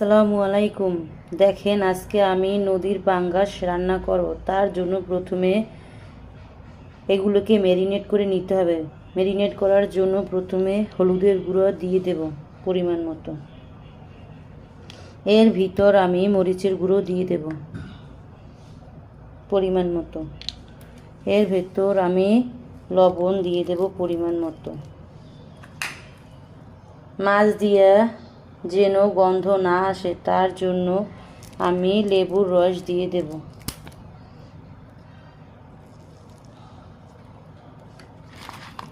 আসসালামু আলাইকুম। দেখেন, আজকে আমি নদীর পাঙ্গাস রান্না করব। তার জন্য প্রথমে এগুলোকে ম্যারিনেট করে নিতে হবে। ম্যারিনেট করার জন্য প্রথমে হলুদের গুঁড়ো দিয়ে দেব পরিমাণ মতো। এর ভিতর আমি মরিচের গুঁড়ো দিয়ে দেব পরিমাণ মতো। এর ভেতর আমি লবণ দিয়ে দেব পরিমাণ মতো। মাছ দিয়ে যেন গন্ধ না আসে, তার জন্য আমি লেবুর রস দিয়ে দেব।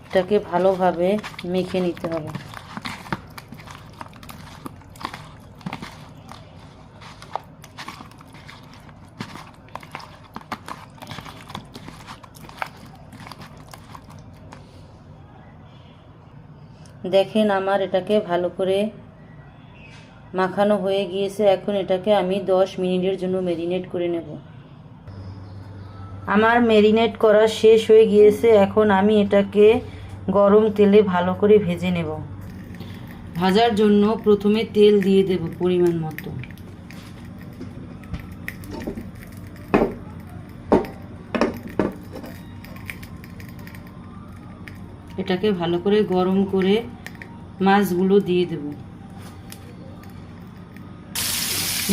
এটাকে ভালোভাবে মেখে নিতে হবে। দেখেন আমার এটাকে ভালো করে মাখানো হয়ে গিয়েছে, এখন এটাকে আমি দশ মিনিটের জন্য ম্যারিনেট করে নেব। আমার ম্যারিনেট করা শেষ হয়ে গিয়েছে, এখন আমি এটাকে গরম তেলে ভালো করে ভেজে নেব। ভাজার জন্য প্রথমে তেল দিয়ে দেব পরিমাণ মতো। এটাকে ভালো করে গরম করে মাছগুলো দিয়ে দেব।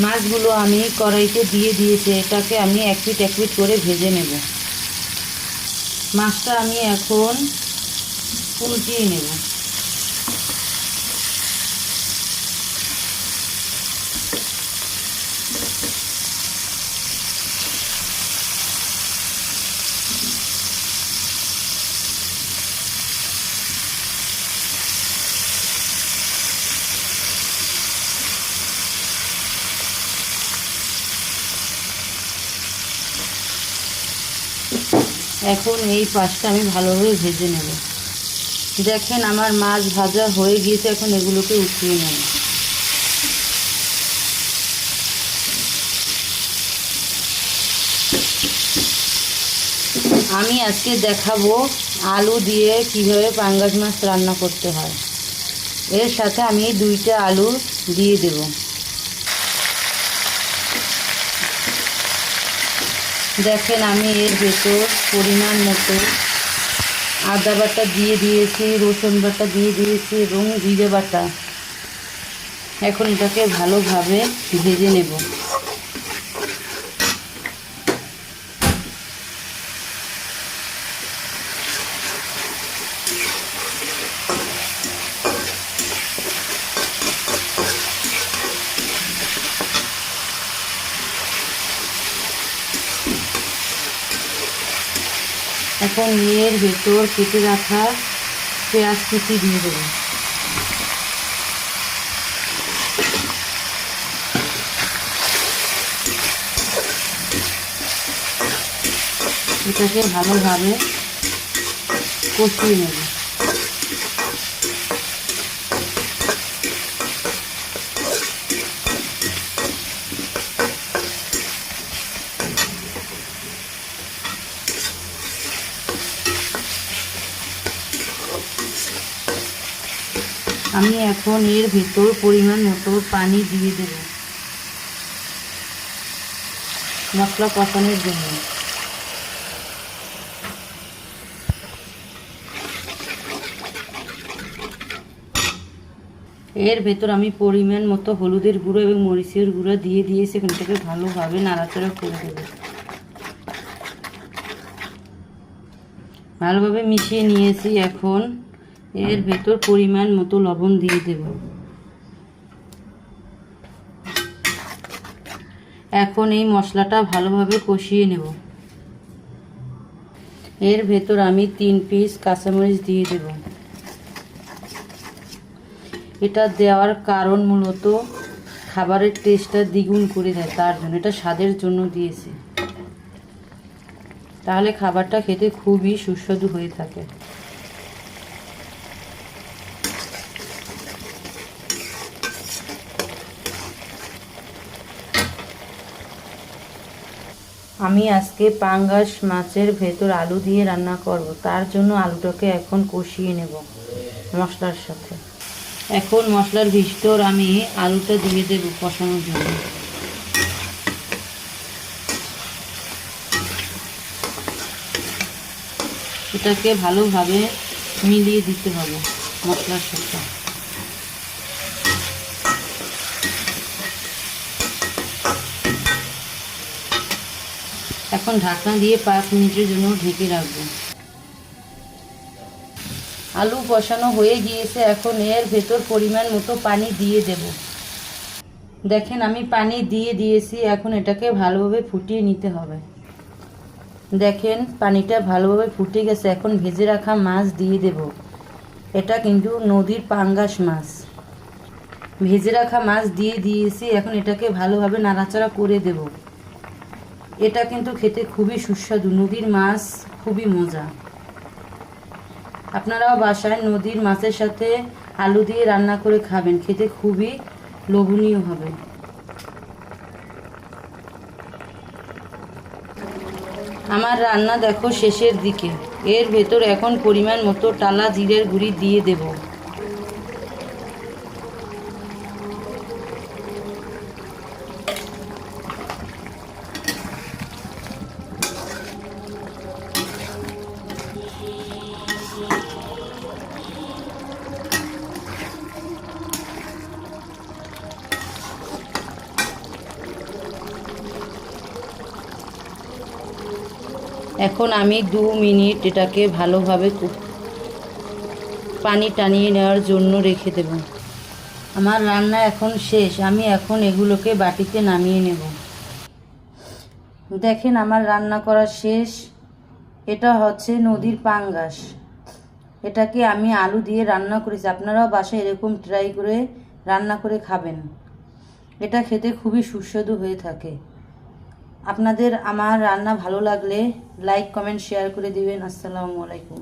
মাছগুলো আমি কড়াইতে দিয়ে দিয়েছি, এটাকে আমি এক পিট এক পিট করে ভেজে নেব। মাছটা আমি এখন উল্টিয়ে নেব। এখন এই পাশটা আমি ভালোভাবে ভেজে নেব। দেখেন আমার মাছ ভাজা হয়ে গিয়েছে, এখন এগুলোকে উঠিয়ে নেব। আমি আজকে দেখাবো আলু দিয়ে কীভাবে পাঙ্গাস মাছ রান্না করতে হয়। এর সাথে আমি দুইটা আলু দিয়ে দেবো। দেখেন আমি এর ভেতর পরিমাণ মতো আদা বাটা দিয়ে দিয়েছি, রসুন বাটা দিয়ে দিয়েছি এবং জিরে বাটা। এখন এটাকে ভালোভাবে ভেজে নেব। এখন এর ভেতর কেটে রাখা পেঁয়াজ কুচি দিয়ে দেবো। এটাকে ভালোভাবে কষিয়ে নেব। আমি এখন এর ভেতর পরিমাণ মতো পানি দিয়ে দেব। মশলা কষানোর জন্য। এর ভেতর আমি পরিমাণ মতো হলুদের গুঁড়ো এবং মরিচের গুঁড়ো দিয়ে দিয়েছি এখানটাকে ভালোভাবে নাড়াচাড়া করে দেবো। ভালোভাবে মিশিয়ে নিয়েছি এখন এর ভেতর পরিমাণ মতো লবণ দিয়ে দেব। এখন এই মশলাটা ভালোভাবে কষিয়ে নেব। এর ভেতর আমি তিন পিস কাঁচামরিচ দিয়ে দেব। এটা দেওয়ার কারণ মূলত খাবারের টেস্টটা দ্বিগুণ করে দেয়, তার জন্য এটা স্বাদের জন্য দিয়েছি। তাহলে খাবারটা খেতে খুবই সুস্বাদু হয়ে থাকে। আমি আজকে পাঙ্গাস মাছের ভেতর আলু দিয়ে রান্না করব, তার জন্য আলুটাকে এখন কষিয়ে নেব মশলার সাথে। এখন মশলার ভিতর আমি আলুটা দিয়ে দেবো কষানোর জন্য। এটাকে ভালোভাবে মিলিয়ে দিতে হবে মশলার সাথে। এখন ঢাকনা দিয়ে পাঁচ মিনিটের জন্য ঢেকে রাখব। আলু কষানো হয়ে গিয়েছে, এখন এর ভেতর পরিমাণ মতো পানি দিয়ে দেব। দেখেন, আমি পানি দিয়ে দিয়েছি, এখন এটাকে ভালোভাবে ফুটিয়ে নিতে হবে। দেখেন, পানিটা ভালোভাবে ফুটে গেছে, এখন ভেজে রাখা মাছ দিয়ে দেব। এটা কিন্তু নদীর পাঙ্গাস মাছ। ভেজে রাখা মাছ দিয়ে দিয়েছি, এখন এটাকে ভালোভাবে নাড়াচাড়া করে দেব। এটা কিন্তু খেতে খুবই সুস্বাদু। নদীর মাছ খুবই মজা। আপনারাও বাসায় নদীর মাছের সাথে আলু দিয়ে রান্না করে খাবেন, খেতে খুবই লোভনীয় হবে। আমার রান্না দেখো শেষের দিকে। এর ভেতর এখন পরিমাণ মতো টালা জিরের গুঁড়ি দিয়ে দেব। এখন আমি দু মিনিট এটাকে ভালোভাবে পানি টানিয়ে নেওয়ার জন্য রেখে দেব। আমার রান্না এখন শেষ, আমি এখন এগুলোকে বাটিতে নামিয়ে নেব। দেখেন, আমার রান্না করা শেষ। এটা হচ্ছে নদীর পাঙ্গাস। এটাকে আমি আলু দিয়ে রান্না করেছি। আপনারাও বাসায় এরকম ট্রাই করে রান্না করে খাবেন। এটা খেতে খুবই সুস্বাদু হয়ে থাকে। আপনাদের আমার রান্না ভালো লাগলে লাইক কমেন্ট শেয়ার করে দিবেন। আসসালামু আলাইকুম।